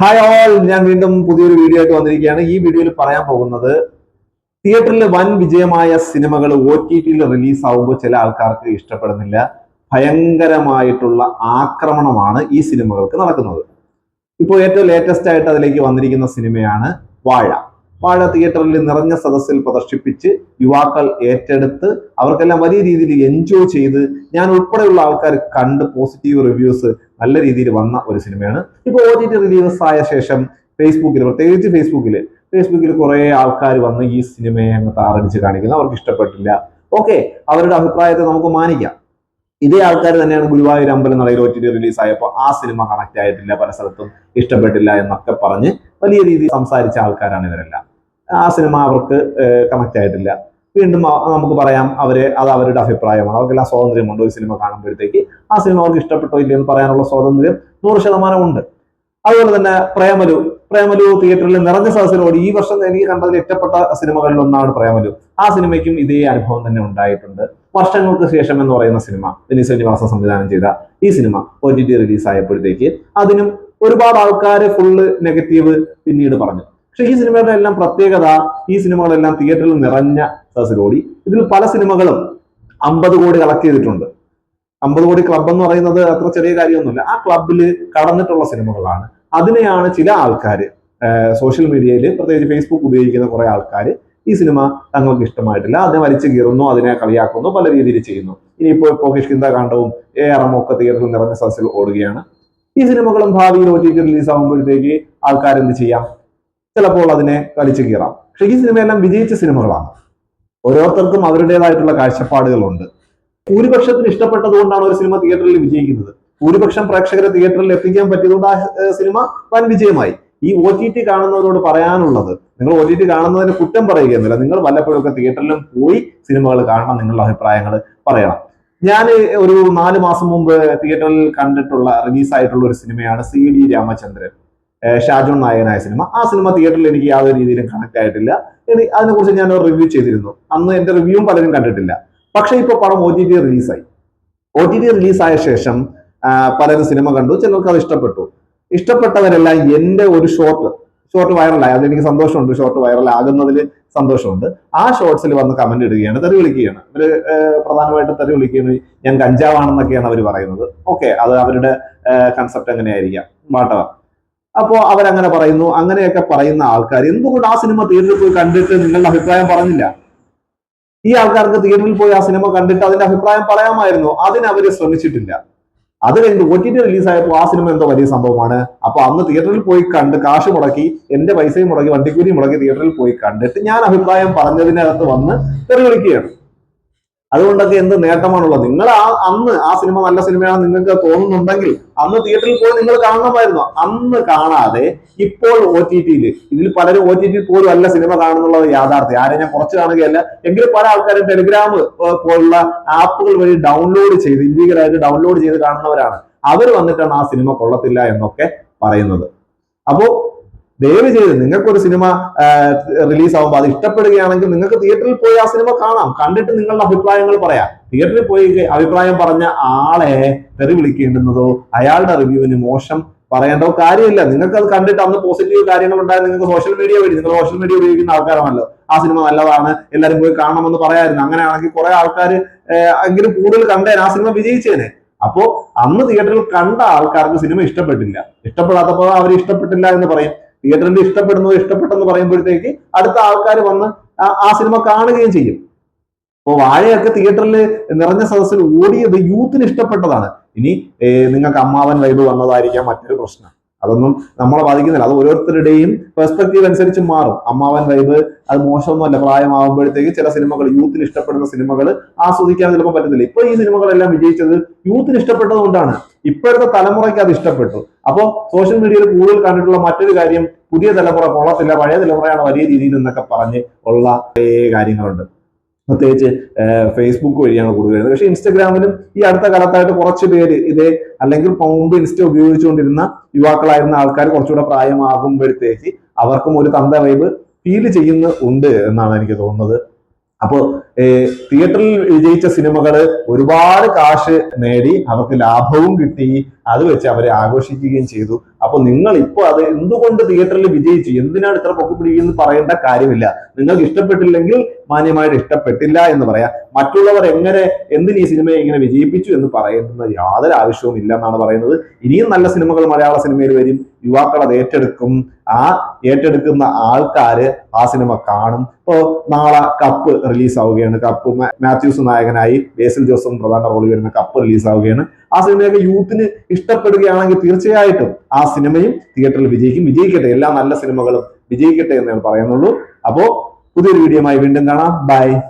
Hi all ഞാൻ വീണ്ടും പുതിയൊരു വീഡിയോ ആയിട്ട് വന്നിരിക്കുകയാണ്. ഈ വീഡിയോയിൽ പറയാൻ പോകുന്നത് തിയേറ്ററിൽ വൻ വിജയമായ സിനിമകൾ ഒ ടി ടിയിൽ റിലീസ് ആവുമ്പോൾ ചില ആൾക്കാർക്ക് ഇഷ്ടപ്പെടുന്നില്ല. ഭയങ്കരമായിട്ടുള്ള ആക്രമണമാണ് ഈ സിനിമകൾക്ക് നടക്കുന്നത്. ഇപ്പോൾ ഏറ്റവും ലേറ്റസ്റ്റ് ആയിട്ട് അതിലേക്ക് വന്നിരിക്കുന്ന സിനിമയാണ് വാഴ. വാഴ തിയേറ്ററിൽ നിറഞ്ഞ സദസ്സിൽ പ്രദർശിപ്പിച്ച് യുവാക്കൾ ഏറ്റെടുത്ത് അവർക്കെല്ലാം വലിയ രീതിയിൽ എൻജോയ് ചെയ്ത് ഞാൻ ഉൾപ്പെടെയുള്ള ആൾക്കാർ കണ്ട് പോസിറ്റീവ് റിവ്യൂസ് നല്ല രീതിയിൽ വന്ന ഒരു സിനിമയാണ്. ഇപ്പോൾ ഒ ടി ടി റിലീസ് ആയ ശേഷം ഫേസ്ബുക്കിൽ പ്രത്യേകിച്ച് ഫേസ്ബുക്കിൽ ഫേസ്ബുക്കിൽ കുറെ ആൾക്കാർ വന്ന് ഈ സിനിമയെ അങ്ങ് താറടിച്ച് കാണിക്കുന്നു. അവർക്ക് ഇഷ്ടപ്പെട്ടില്ല. ഓക്കെ അവരുടെ അഭിപ്രായത്തെ നമുക്ക് മാനിക്കാം. ഇതേ ആൾക്കാർ തന്നെയാണ് ഗുരുവായൂർ അമ്പലം നടയിൽ ഒ ടി ടി റിലീസ് ആയപ്പോൾ ആ സിനിമ കണക്ട് ആയിട്ടില്ല പല സ്ഥലത്തും ഇഷ്ടപ്പെട്ടില്ല എന്നൊക്കെ പറഞ്ഞ് വലിയ രീതിയിൽ സംസാരിച്ച ആൾക്കാരാണ് ഇവരെല്ലാം. ആ സിനിമ അവർക്ക് കണക്ട് ആയിട്ടില്ല. വീണ്ടും നമുക്ക് പറയാം അവർ അത് അവരുടെ അഭിപ്രായമാണ്. അവർക്കെല്ലാം സ്വാതന്ത്ര്യമുണ്ട് ഒരു സിനിമ കാണുമ്പോഴത്തേക്ക്. ആ സിനിമ അവർക്ക് ഇഷ്ടപ്പെട്ടോ ഇല്ലെന്ന് പറയാനുള്ള സ്വാതന്ത്ര്യം നൂറ് ശതമാനം ഉണ്ട്. അതുപോലെ തന്നെ പ്രേമലു. പ്രേമലു തിയേറ്ററിൽ നിറഞ്ഞ സദസ്സിനോട് ഈ വർഷം എനിക്ക് കണ്ടതിൽ ഇഷ്ടപ്പെട്ട സിനിമകളിൽ ഒന്നാണ് പ്രേമലു. ആ സിനിമയ്ക്കും ഇതേ അനുഭവം തന്നെ ഉണ്ടായിട്ടുണ്ട്. വർഷങ്ങൾക്ക് ശേഷം എന്ന് പറയുന്ന സിനിമ വിനീത് ശ്രീനിവാസൻ സംവിധാനം ചെയ്ത ഈ സിനിമ ഒ ടി ടി റിലീസ് ആയപ്പോഴത്തേക്ക് അതിനും ഒരുപാട് ആൾക്കാർ ഫുള്ള് നെഗറ്റീവ് പിന്നീട് പറഞ്ഞു. പക്ഷെ ഈ സിനിമയുടെ എല്ലാം പ്രത്യേകത ഈ സിനിമകളെല്ലാം തിയേറ്ററിൽ നിറഞ്ഞ സദസ്സിലോടി ഇതിൽ പല സിനിമകളും അമ്പത് കോടി കളക്ട് ചെയ്തിട്ടുണ്ട്. അമ്പത് കോടി ക്ലബ് എന്ന് പറയുന്നത് അത്ര ചെറിയ കാര്യമൊന്നുമില്ല. ആ ക്ലബിൽ കടന്നിട്ടുള്ള സിനിമകളാണ്. അതിനെയാണ് ചില ആൾക്കാർ സോഷ്യൽ മീഡിയയിൽ പ്രത്യേകിച്ച് ഫേസ്ബുക്ക് ഉപയോഗിക്കുന്ന കുറെ ആൾക്കാർ ഈ സിനിമ തങ്ങൾക്ക് ഇഷ്ടമായിട്ടില്ല. അതിനെ വലിച്ചു കീറുന്നു അതിനെ കളിയാക്കുന്നു പല രീതിയിൽ ചെയ്യുന്നു. ഇനിയിപ്പോൾ ഇപ്പോൾ കിഷ്കിന്ത കാണ്ടവും എ ഒക്കെ തിയേറ്ററിൽ നിറഞ്ഞ സദസ്സിൽ ഓടുകയാണ്. ഈ സിനിമകളും ഭാവിയിൽ ഒ ടി ടി റിലീസ് ആകുമ്പോഴത്തേക്ക് ആൾക്കാർ എന്ത് ചെയ്യാം? ചിലപ്പോൾ അതിനെ കളിച്ചു കീറാം. പക്ഷേ ഈ സിനിമയെല്ലാം വിജയിച്ച സിനിമകളാണ്. ഓരോരുത്തർക്കും അവരുടേതായിട്ടുള്ള കാഴ്ചപ്പാടുകളുണ്ട്. ഭൂരിപക്ഷത്തിന് ഇഷ്ടപ്പെട്ടത് കൊണ്ടാണ് ഒരു സിനിമ തിയേറ്ററിൽ വിജയിക്കുന്നത്. ഭൂരിപക്ഷം പ്രേക്ഷകരെ തിയേറ്ററിൽ എത്തിക്കാൻ പറ്റിയതുകൊണ്ട് ആ സിനിമ വൻ വിജയമായി. ഈ ഒ ടി ടി കാണുന്നവരോട് പറയാനുള്ളത് നിങ്ങൾ ഒ ടി ടി കാണുന്നതിന് കുറ്റം പറയുകയെന്നില്ല നിങ്ങൾ വല്ലപ്പോഴും ഒക്കെ തിയേറ്ററിലും പോയി സിനിമകൾ കാണണം നിങ്ങളുടെ അഭിപ്രായങ്ങൾ പറയണം. ഞാൻ ഒരു നാല് മാസം മുമ്പ് തിയേറ്ററിൽ കണ്ടിട്ടുള്ള റിലീസായിട്ടുള്ള ഒരു സിനിമയാണ് സി ഡി രാമചന്ദ്രൻ. ഷാജോൺ നായകനായ സിനിമ. ആ സിനിമ തിയേറ്ററിൽ എനിക്ക് യാതൊരു രീതിയിലും കണക്ട് ആയിട്ടില്ല. അതിനെക്കുറിച്ച് ഞാൻ റിവ്യൂ ചെയ്തിരുന്നു. അന്ന് എന്റെ റിവ്യൂവും പലരും കണ്ടിട്ടില്ല. പക്ഷേ ഇപ്പോൾ പടം ഒ ടി ടി റിലീസായി ഒ ടി ടി റിലീസായ ശേഷം പലരും സിനിമ കണ്ടു. ചിലർക്ക് അത് ഇഷ്ടപ്പെട്ടു. ഇഷ്ടപ്പെട്ടവരെല്ലാം എന്റെ ഒരു ഷോർട്ട് ഷോർട്ട് വൈറലായി എനിക്ക് സന്തോഷമുണ്ട്. ഷോർട്ട് വൈറലാകുന്നതിൽ സന്തോഷമുണ്ട്. ആ ഷോർട്സിൽ വന്ന് കമന്റ് ഇടുകയാണ്. തെറി വിളിക്കുകയാണ്. പ്രധാനമായിട്ട് പ്രധാനമായിട്ടും തെറി വിളിക്കുന്നത് ഞാൻ കഞ്ചാവാണെന്നൊക്കെയാണ് അവർ പറയുന്നത്. ഓക്കെ അത് അവരുടെ കൺസെപ്റ്റ് എങ്ങനെയായിരിക്കാം? വാട്ടവർ അപ്പോ അവരങ്ങനെ പറയുന്നു അങ്ങനെയൊക്കെ പറയുന്ന ആൾക്കാർ എന്തുകൊണ്ട് ആ സിനിമ തിയേറ്ററിൽ പോയി കണ്ടിട്ട് നിങ്ങളുടെ അഭിപ്രായം പറഞ്ഞില്ല? ഈ ആൾക്കാർക്ക് തിയേറ്ററിൽ പോയി ആ സിനിമ കണ്ടിട്ട് അതിന്റെ അഭിപ്രായം പറയാമായിരുന്നു. അതിനവര് ശ്രമിച്ചിട്ടില്ല. അത് കഴിഞ്ഞ് ഒ ടി ടി റിലീസായപ്പോൾ ആ സിനിമ എന്തോ വലിയ സംഭവമാണ്. അപ്പൊ അന്ന് തിയേറ്ററിൽ പോയി കണ്ട് കാശ് മുടക്കി എന്റെ പൈസയും മുടക്കി വണ്ടിക്കൂലി മുടക്കി തിയേറ്ററിൽ പോയി കണ്ടിട്ട് ഞാൻ അഭിപ്രായം പറഞ്ഞതിനകത്ത് വന്ന് തെറി വിളിക്കുകയാണ് അതുകൊണ്ടൊക്കെ എന്ത് നേട്ടമാണുള്ളത്? നിങ്ങൾ ആ അന്ന് ആ സിനിമ നല്ല സിനിമയാണെന്ന് നിങ്ങൾക്ക് തോന്നുന്നുണ്ടെങ്കിൽ അന്ന് തിയേറ്ററിൽ പോയി നിങ്ങൾ കാണണമായിരുന്നു. അന്ന് കാണാതെ ഇപ്പോൾ ഒ ടി ടിയിൽ ഇതിൽ പലരും ഒ ടി ടി പോലും അല്ല സിനിമ കാണുന്നുള്ളത് യാഥാർത്ഥ്യം. ആരെ ഞാൻ കുറച്ച് കാണുകയല്ല. എങ്കിലും പല ആൾക്കാരും ടെലിഗ്രാം പോലുള്ള ആപ്പുകൾ വഴി ഡൗൺലോഡ് ചെയ്ത് ഇല്ലീഗലായിട്ട് ഡൗൺലോഡ് ചെയ്ത് കാണുന്നവരാണ്. അവർ വന്നിട്ടാണ് ആ സിനിമ കൊള്ളത്തില്ല എന്നൊക്കെ പറയുന്നത്. അപ്പോ ദയവ് ചെയ്ത് നിങ്ങൾക്കൊരു സിനിമ റിലീസ് ആകുമ്പോൾ അത് ഇഷ്ടപ്പെടുകയാണെങ്കിൽ നിങ്ങൾക്ക് തിയേറ്ററിൽ പോയി ആ സിനിമ കാണാം. കണ്ടിട്ട് നിങ്ങളുടെ അഭിപ്രായങ്ങൾ പറയാം. തിയേറ്ററിൽ പോയി അഭിപ്രായം പറഞ്ഞ ആളെ തെറി വിളിക്കേണ്ടുന്നതോ അയാളുടെ റിവ്യൂവിന് മോശം പറയേണ്ടോ കാര്യമില്ല. നിങ്ങൾക്ക് അത് കണ്ടിട്ട് അന്ന് പോസിറ്റീവ് കാര്യങ്ങൾ ഉണ്ടായാൽ നിങ്ങൾക്ക് സോഷ്യൽ മീഡിയ വഴി. നിങ്ങൾ സോഷ്യൽ മീഡിയ ഉപയോഗിക്കുന്ന ആൾക്കാരാണല്ലോ. ആ സിനിമ നല്ലതാണ് എല്ലാവരും പോയി കാണണമെന്ന് പറയായിരുന്നു. അങ്ങനെയാണെങ്കിൽ കുറെ ആൾക്കാർ എങ്കിലും കൂടുതൽ കണ്ടേനെ ആ സിനിമ വിജയിച്ചേനെ. അപ്പോ അന്ന് തിയേറ്ററിൽ കണ്ട ആൾക്കാർക്ക് സിനിമ ഇഷ്ടപ്പെട്ടില്ല. ഇഷ്ടപ്പെടാത്തപ്പോൾ അവർ ഇഷ്ടപ്പെട്ടില്ല എന്ന് പറയും. തിയേറ്ററിന്റെ ഇഷ്ടപ്പെടുന്നു ഇഷ്ടപ്പെട്ടെന്ന് പറയുമ്പോഴത്തേക്ക് അടുത്ത ആൾക്കാർ വന്ന് ആ- സിനിമ കാണുകയും ചെയ്യും. അപ്പോൾ വാഴയൊക്കെ തിയേറ്ററിൽ നിറഞ്ഞ സദസ്സിൽ ഓടിയത് യൂത്തിന് ഇഷ്ടപ്പെട്ടതാണ്. ഇനി നിങ്ങൾക്ക് അമ്മാവൻ വൈബ് വന്നതായിരിക്കാം മറ്റൊരു പ്രശ്നം. അതൊന്നും നമ്മളെ ബാധിക്കുന്നില്ല. അത് ഓരോരുത്തരുടെയും പെർസ്പെക്റ്റീവ് അനുസരിച്ച് മാറും. അമ്മാവൻ വൈബ് അത് മോശമൊന്നുമല്ല. പ്രായമാകുമ്പോഴത്തേക്ക് ചില സിനിമകൾ യൂത്തിന് ഇഷ്ടപ്പെടുന്ന സിനിമകൾ ആസ്വദിക്കാൻ ചിലപ്പോൾ പറ്റുന്നില്ല ഇപ്പൊ ഈ സിനിമകളെല്ലാം വിജയിച്ചത് യൂത്തിന് ഇഷ്ടപ്പെട്ടതുകൊണ്ടാണ്. ഇപ്പോഴത്തെ തലമുറയ്ക്ക് അത് ഇഷ്ടപ്പെട്ടു. അപ്പോൾ സോഷ്യൽ മീഡിയയിൽ കൂടുതൽ കണ്ടിട്ടുള്ള മറ്റൊരു കാര്യം പുതിയ തലമുറ കൊള്ളത്തില്ല പഴയ തലമുറയാണ് വലിയ രീതിയിൽ എന്നൊക്കെ പറഞ്ഞ് ഉള്ള കാര്യങ്ങളുണ്ട്. പ്രത്യേകിച്ച് ഫേസ്ബുക്ക് വഴിയാണ് കൂടുതൽ വരുന്നത്. പക്ഷേ ഇൻസ്റ്റഗ്രാമിലും ഈ അടുത്ത കാലത്തായിട്ട് കുറച്ച് പേര് ഇതേ അല്ലെങ്കിൽ മുമ്പ് ഇൻസ്റ്റ ഉപയോഗിച്ചുകൊണ്ടിരുന്ന യുവാക്കളായിരുന്ന ആൾക്കാർ കുറച്ചുകൂടെ പ്രായമാകുമ്പോഴത്തേക്ക് അവർക്കും ഒരു തന്ത വൈബ് ഫീൽ ചെയ്യുന്ന ഉണ്ട് എന്നാണ് എനിക്ക് തോന്നുന്നത്. അപ്പോൾ തിയേറ്ററിൽ വിജയിച്ച സിനിമകൾ ഒരുപാട് കാശ് നേടി അവർക്ക് ലാഭവും കിട്ടി. അത് വെച്ച് അവരെ ആഘോഷിക്കുകയും ചെയ്തു. അപ്പൊ നിങ്ങൾ ഇപ്പോൾ അത് എന്തുകൊണ്ട് തിയേറ്ററിൽ വിജയിച്ചു? എന്തിനാണ് ഇത്ര പൊക്കി പിടിക്കുന്നത് പറയേണ്ട കാര്യമില്ല. നിങ്ങൾക്ക് ഇഷ്ടപ്പെട്ടില്ലെങ്കിൽ മാന്യമായിട്ട് ഇഷ്ടപ്പെട്ടില്ല എന്ന് പറയാം. മറ്റുള്ളവർ എങ്ങനെ എന്തിന് ഈ സിനിമയെ ഇങ്ങനെ വിജയിപ്പിച്ചു എന്ന് പറയുന്ന യാതൊരു ആവശ്യവും ഇല്ല എന്നാണ് പറയുന്നത്. ഇനിയും നല്ല സിനിമകൾ മലയാള സിനിമയിൽ വരും. യുവാക്കൾ അത് ഏറ്റെടുക്കും. ആ ഏറ്റെടുക്കുന്ന ആൾക്കാര് ആ സിനിമ കാണും. ഇപ്പോ നാളെ കപ്പ് റിലീസ് ആവുകയാണ് കപ്പ് മാ- മാത്യൂസ് നായകനായി ബേസിൽ ജോസഫ് പ്രധാന റോളിൽ വരുന്ന കപ്പ് റിലീസാവുകയാണ് ആ സിനിമയൊക്കെ യൂത്തിന് ഇഷ്ടപ്പെടുകയാണെങ്കിൽ തീർച്ചയായിട്ടും ആ സിനിമയും തിയേറ്ററിൽ വിജയിക്കും. വിജയിക്കട്ടെ. എല്ലാ നല്ല സിനിമകളും വിജയിക്കട്ടെ എന്ന് ഞാൻ പറയുന്നുള്ളൂ. അപ്പോ പുതിയൊരു വീഡിയോയുമായി വീണ്ടും കാണാം. ബൈ